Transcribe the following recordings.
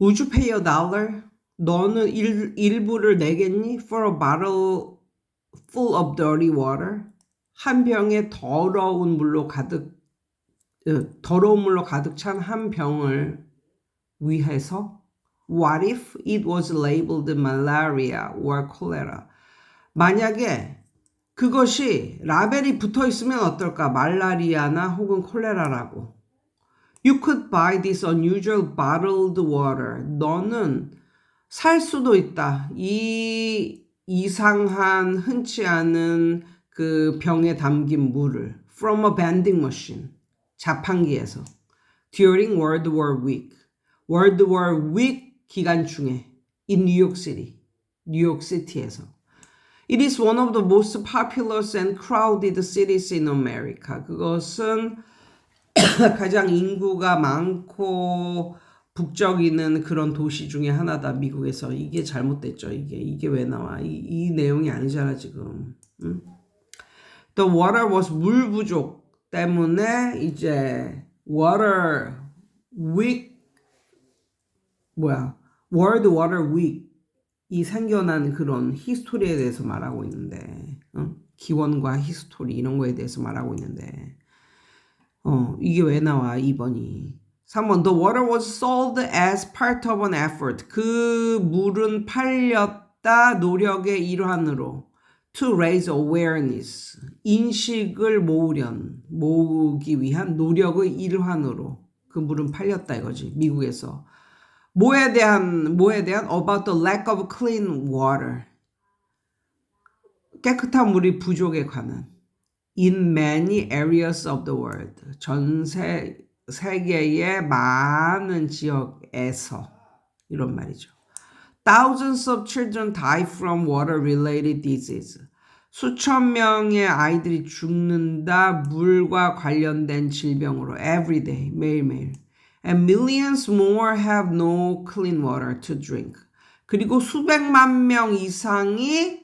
Would you pay a dollar? 너는 일, 일부를 내겠니? For a bottle full of dirty water? 한 병에 더러운 물로 가득 어, 더러운 물로 가득 찬 한 병을 위해서 What if it was labeled malaria or cholera? 만약에 그것이 라벨이 붙어 있으면 어떨까? 말라리아나 혹은 콜레라라고. You could buy this unusual bottled water. 너는 살 수도 있다. 이 이상한 흔치 않은 그 병에 담긴 물을 from a vending machine. 자판기에서. During World War Week. World War Week 기간 중에 in New York City. 뉴욕 시티에서. It is one of the most populous and crowded cities in America. 그것은 가장 인구가 많고 북적이는 그런 도시 중에 하나다 미국에서. 이게 잘못됐죠 이게. 이게 왜 나와? 이, 이 내용이 아니잖아 지금. 응? The water was 물 부족 때문에 이제 water week 뭐야? World Water Week 이 생겨난 그런 히스토리에 대해서 말하고 있는데 응? 기원과 히스토리 이런 거에 대해서 말하고 있는데 어, 이게 왜 나와, 2번이. 3번, the water was sold as part of an effort. 그 물은 팔렸다 노력의 일환으로. to raise awareness. 인식을 모으련, 모으기 위한 노력의 일환으로. 그 물은 팔렸다 이거지, 미국에서. 뭐에 대한, 뭐에 대한? about the lack of clean water. 깨끗한 물이 부족에 관한. In many areas of the world. 전 세, 세계의 많은 지역에서 이런 말이죠. Thousands of children die from water-related disease. 수천 명의 아이들이 죽는다 물과 관련된 질병으로 every day 매일매일. And millions more have no clean water to drink. 그리고 수백만 명 이상이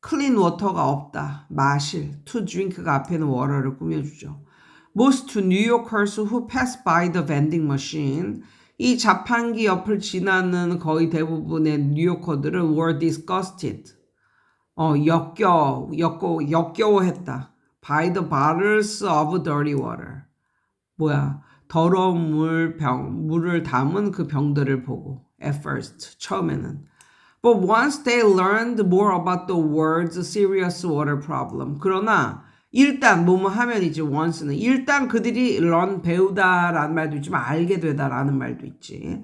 클린 워터가 없다. 마실. To drink가 앞에는 water를 꾸며주죠. Most New Yorkers who pass by the vending machine 이 자판기 옆을 지나는 거의 대부분의 뉴요커들은 were disgusted. 어, 역겨, 역겨, 역겨워했다. by the bottles of dirty water. 뭐야, 더러운 물 병, 물을 담은 그 병들을 보고. at first, 처음에는. But once they learned more about the world's serious water problem. 그러나 일단 뭐뭐 하면이지 once는 일단 그들이 learn 배우다라는 말도 있지만 알게 되다라는 말도 있지.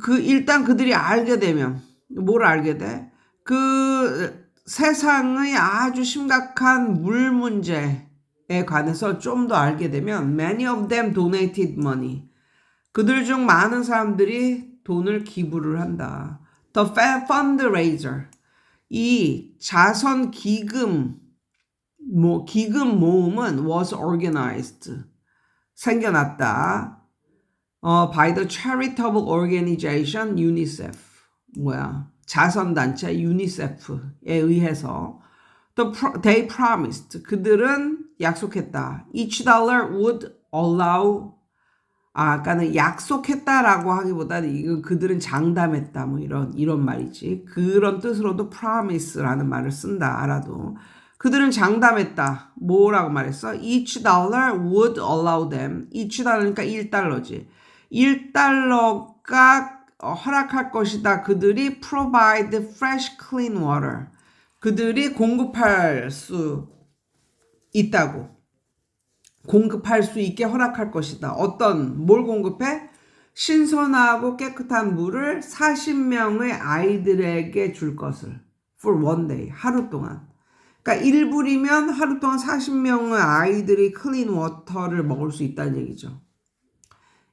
그 일단 그들이 알게 되면 뭘 알게 돼? 그 세상의 아주 심각한 물 문제에 관해서 좀 더 알게 되면 many of them donated money. 그들 중 많은 사람들이 돈을 기부를 한다. The fundraiser. 이 자선 기금 뭐 기금 모음은 was organized 생겨났다. 어, by the charitable organization UNICEF 뭐야 자선 단체 UNICEF에 의해서 the they promised 그들은 약속했다. Each dollar would allow 아, 아까는 약속했다라고 하기보다는 이건 그들은 장담했다 뭐 이런 이런 말이지. 그런 뜻으로도 promise라는 말을 쓴다 알아도. 그들은 장담했다. 뭐라고 말했어? Each dollar would allow them. each 달러니까 1달러지. 1달러가 허락할 것이다. 그들이 provide fresh clean water. 그들이 공급할 수 있다고. 공급할 수 있게 허락할 것이다. 어떤 뭘 공급해? 신선하고 깨끗한 물을 40명의 아이들에게 줄 것을 for one day 하루 동안. 그러니까 1불이면 하루 동안 40명의 아이들이 클린 워터를 먹을 수 있다는 얘기죠.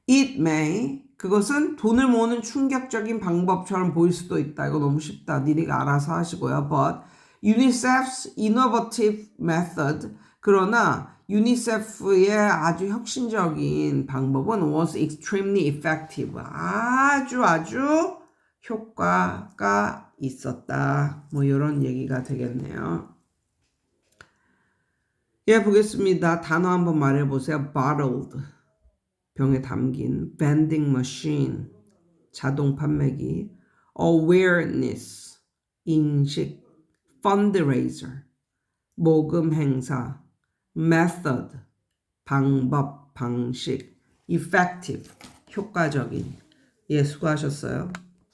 It may 그것은 돈을 모으는 충격적인 방법처럼 보일 수도 있다. 이거 너무 쉽다. 니네가 알아서 하시고요. But UNICEF's innovative method 그러나 유니세프의 아주 혁신적인 방법은 was extremely effective. 아주 아주 효과가 있었다. 뭐 이런 얘기가 되겠네요. 예, 보겠습니다. 단어 한번 말해 보세요. bottled 병에 담긴 vending machine 자동 판매기. awareness, 인식. fundraiser, 모금 행사. Method, 방법, 방식. effective, 효과적인. 예, 수고하셨어요.